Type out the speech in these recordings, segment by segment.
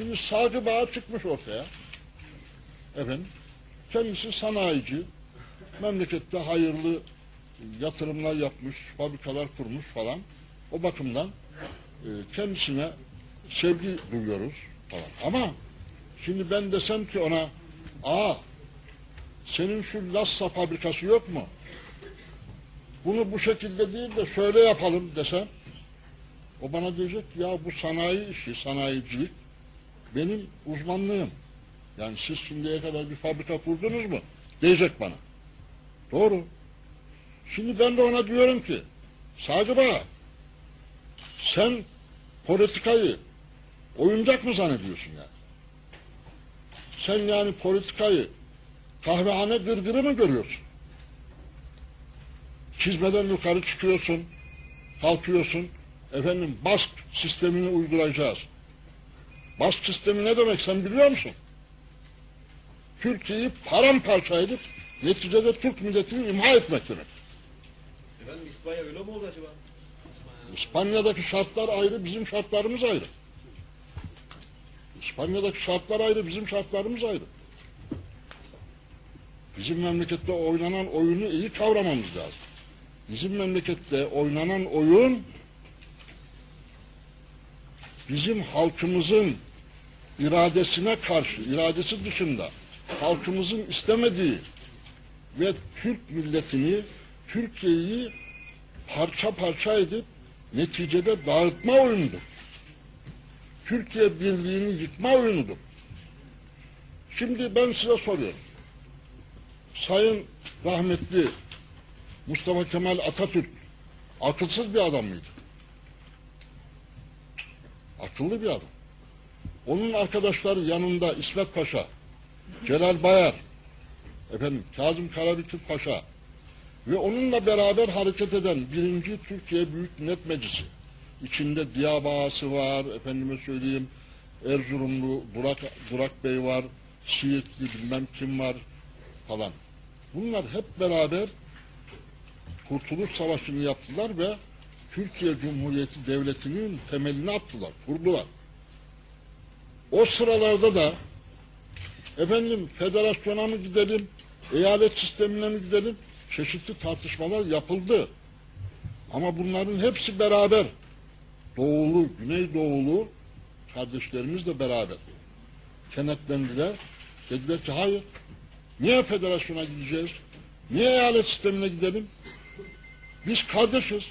Şimdi Sağcı Bağ çıkmış ortaya. Efendim, kendisi sanayici, memlekette hayırlı yatırımlar yapmış, fabrikalar kurmuş falan. O bakımdan e, kendisine sevgi duyuyoruz falan. Ama şimdi ben desem ki ona, aa senin şu Lassa fabrikası yok mu? Bunu bu şekilde değil de şöyle yapalım desem, o bana diyecek ki, ya bu sanayi işi, sanayicilik benim uzmanlığım. Yani siz şimdiye kadar bir fabrika kurdunuz mu? Diyecek bana. Doğru. Şimdi ben de ona diyorum ki, Sadi Baba, sen politikayı oyuncak mı zannediyorsun yani? Sen yani politikayı kahvehane gırgırı mı görüyorsun? Çizmeden yukarı çıkıyorsun, kalkıyorsun, efendim bask sistemini uygulayacağız. Bask sistemi ne demek sen biliyor musun? Türkiye'yi paramparça edip neticede Türk milletini imha etmek demek. Efendim İspanya öyle mi oldu acaba? İspanya'daki şartlar ayrı, bizim şartlarımız ayrı. İspanya'daki şartlar ayrı, bizim şartlarımız ayrı. Bizim memlekette oynanan oyunu iyi kavramamız lazım. Bizim memlekette oynanan oyun bizim halkımızın iradesine karşı, iradesi dışında halkımızın istemediği ve Türk milletini, Türkiye'yi parça parça edip neticede dağıtma oyunudur. Türkiye birliğini yıkma oyunudur. Şimdi ben size soruyorum. Sayın rahmetli Mustafa Kemal Atatürk akılsız bir adam mıydı? Akıllı bir adam. Onun arkadaşları yanında İsmet Paşa, Celal Bayar, efendim Kazım Karabekir Paşa ve onunla beraber hareket eden birinci Türkiye Büyük Millet Meclisi. İçinde Diyarbağası var, efendime söyleyeyim Erzurumlu Burak, Burak Bey var, Siirtli bilmem kim var falan. Bunlar hep beraber Kurtuluş Savaşı'nı yaptılar ve Türkiye Cumhuriyeti Devleti'nin temelini attılar, kurdular. O sıralarda da efendim federasyona mı gidelim, eyalet sistemine mi gidelim çeşitli tartışmalar yapıldı. Ama bunların hepsi beraber doğulu, güneydoğulu kardeşlerimizle beraber kenetlendiler. Dediler ki hayır, niye federasyona gideceğiz? Niye eyalet sistemine gidelim? Biz kardeşiz.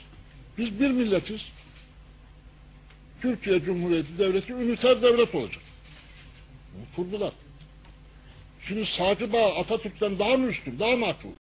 Biz bir milletiz. Türkiye Cumhuriyeti Devleti üniter devlet olacak. Bunu kurdular. Şimdi Sakıp Ağa Atatürk'ten daha mı üstün, daha mı akıllı?